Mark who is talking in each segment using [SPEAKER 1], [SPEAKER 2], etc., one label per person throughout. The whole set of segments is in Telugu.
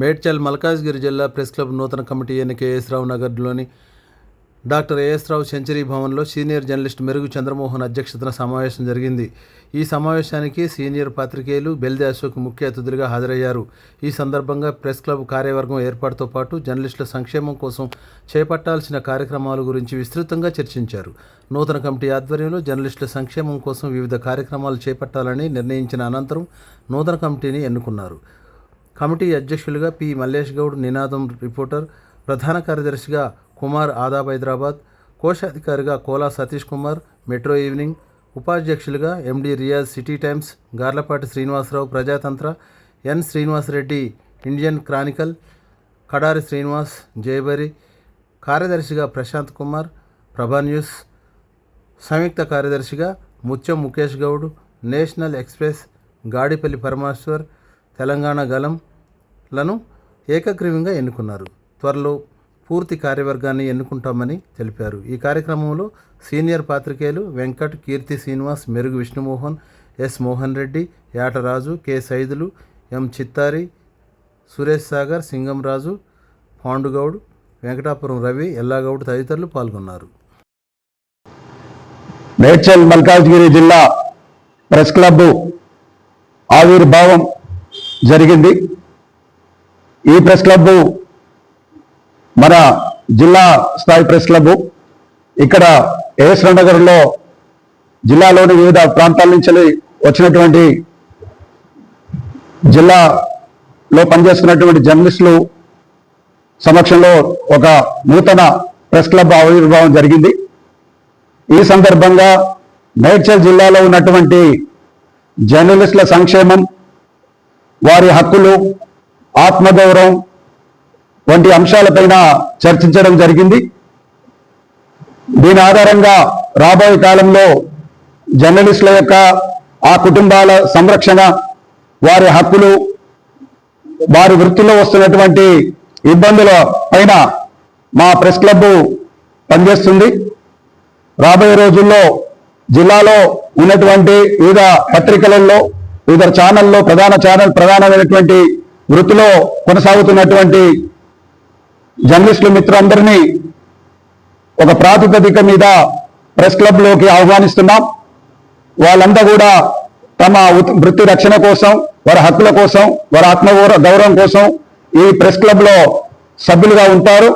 [SPEAKER 1] మేడ్చల్ మల్కాజ్గిరి జిల్లా ప్రెస్ క్లబ్ నూతన కమిటీ ఎన్నిక ఏఎస్ రావు నగర్లోని doctor A S Rao century భవన్లో సీనియర్ జర్నలిస్ట్ మెరుగు చంద్రమోహన్ అధ్యక్షతన సమావేశం జరిగింది. ఈ సమావేశానికి సీనియర్ పాత్రికేయులు బెల్దే అశోక్ ముఖ్య అతిథులుగా హాజరయ్యారు. ఈ సందర్భంగా ప్రెస్ క్లబ్ కార్యవర్గం ఏర్పాటుతో పాటు జర్నలిస్టుల సంక్షేమం కోసం చేపట్టాల్సిన కార్యక్రమాల గురించి విస్తృతంగా చర్చించారు. నూతన కమిటీ ఆధ్వర్యంలో జర్నలిస్టుల సంక్షేమం కోసం వివిధ కార్యక్రమాలు చేపట్టాలని నిర్ణయించిన అనంతరం నూతన కమిటీని ఎన్నుకున్నారు. కమిటీ అధ్యక్షులుగా పి. మల్లేష్ గౌడ్ నినాదం రిపోర్టర్ ప్రధాన కార్యదర్శిగా కుమార్ ఆదాబ్ హైదరాబాద్ కోశాధికారిగా కోలా సతీష్ కుమార్ మెట్రో ఈవినింగ్ ఉపాధ్యక్షులుగా MD Riyaz city times Garlapati Srinivasarao Prajatantra N Srinivasareddy Indian chronicle Kadari Srinivas జయబరి కార్యదర్శిగా ప్రశాంత్ కుమార్ ప్రభా న్యూస్ సంయుక్త కార్యదర్శిగా ముత్యం ముఖేష్ గౌడ్ నేషనల్ ఎక్స్ప్రెస్ గాడిపల్లి పరమేశ్వర్ తెలంగాణ గలం లను ఏకగ్రీవంగా ఎన్నుకున్నారు. త్వరలో పూర్తి కార్యవర్గాన్ని ఎన్నుకుంటామని తెలిపారు. ఈ కార్యక్రమంలో సీనియర్ పాత్రికేయులు Venkat Keerthi Srinivas Merugu Vishnumohan S Mohan Reddy Yataraju K Saidulu M Chittari Suresh Sagar Singamraju Pandugoud Venkatapuram Ravi Ellagoud తదితరులు పాల్గొన్నారు.
[SPEAKER 2] మేడ్చల్ మల్కాజ్గిరి జిల్లా ప్రెస్ క్లబ్ ఆవిర్భావం జరిగింది. ఈ ప్రెస్ క్లబ్ మన జిల్లా స్థాయి ప్రెస్ క్లబ్ ఇక్కడ ఏఎస్ నగర్లో జిల్లాలోని వివిధ ప్రాంతాల నుంచి వచ్చినటువంటి జిల్లాలో పనిచేస్తున్నటువంటి జర్నలిస్టులు సమక్షంలో ఒక నూతన ప్రెస్ క్లబ్ ఆవిర్భావం జరిగింది. ఈ సందర్భంగా మేడ్చల్ జిల్లాలో ఉన్నటువంటి జర్నలిస్టుల సంక్షేమం వారి హక్కులు ఆత్మగౌరవం వంటి అంశాలపైన చర్చించడం జరిగింది. దీని ఆధారంగా రాబోయే కాలంలో జర్నలిస్టుల యొక్క ఆ కుటుంబాల సంరక్షణ వారి హక్కులు వారి వృత్తిలో వస్తున్నటువంటి ఇబ్బందుల పైన మా ప్రెస్ క్లబ్ పనిచేస్తుంది. రాబోయే రోజుల్లో జిల్లాలో ఉన్నటువంటి వివిధ పత్రికలలో వివిధ ఛానల్లో ప్రధాన ఛానల్ ప్రధానమైనటువంటి వృత్తిలో కొనసాగుతున్నటువంటి జర్నలిస్టుల మిత్రులందరినీ ఒక ప్రాతిపదిక మీద ప్రెస్ క్లబ్లోకి ఆహ్వానిస్తున్నాం. వాళ్ళంతా కూడా తమ వృత్తి రక్షణ కోసం వారి హక్కుల కోసం వారి ఆత్మ గౌరవం కోసం ఈ ప్రెస్ క్లబ్లో సభ్యులుగా ఉంటారు.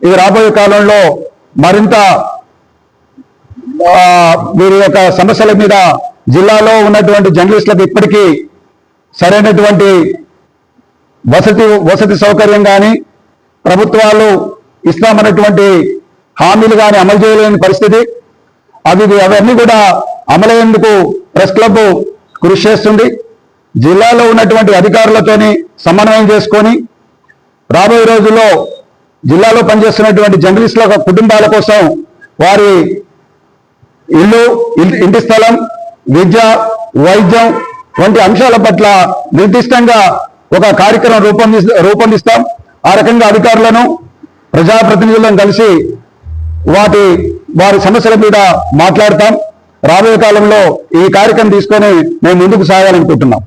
[SPEAKER 2] ఇది రాబోయే కాలంలో మరింత వీరి యొక్క సమస్యల మీద జిల్లాలో ఉన్నటువంటి జర్నలిస్టులకు ఇప్పటికీ సరైనటువంటి వసతి వసతి సౌకర్యం కానీ ప్రభుత్వాలు ఇస్తామన్నటువంటి హామీలు కానీ అమలు చేయలేని పరిస్థితి. అవి అవన్నీ కూడా అమలయ్యేందుకు ప్రెస్ క్లబ్ కృషి చేస్తుంది. జిల్లాలో ఉన్నటువంటి అధికారులతోని సమన్వయం చేసుకొని రాబోయే రోజుల్లో జిల్లాలో పనిచేస్తున్నటువంటి జర్నలిస్టుల కుటుంబాల కోసం వారి ఇల్లు ఇంటి స్థలం విద్య వైద్యం వంటి అంశాల పట్ల నిర్దిష్టంగా ఒక కార్యక్రమం రూపొంది రూపొందిస్తాం. ఆ రకంగా అధికారులను ప్రజాప్రతినిధులను కలిసి వాటి వారి సమస్యల మీద మాట్లాడతాం. రాబోయే కాలంలో ఈ కార్యక్రమం తీసుకొని మేము ముందుకు సాగాలనుకుంటున్నాం.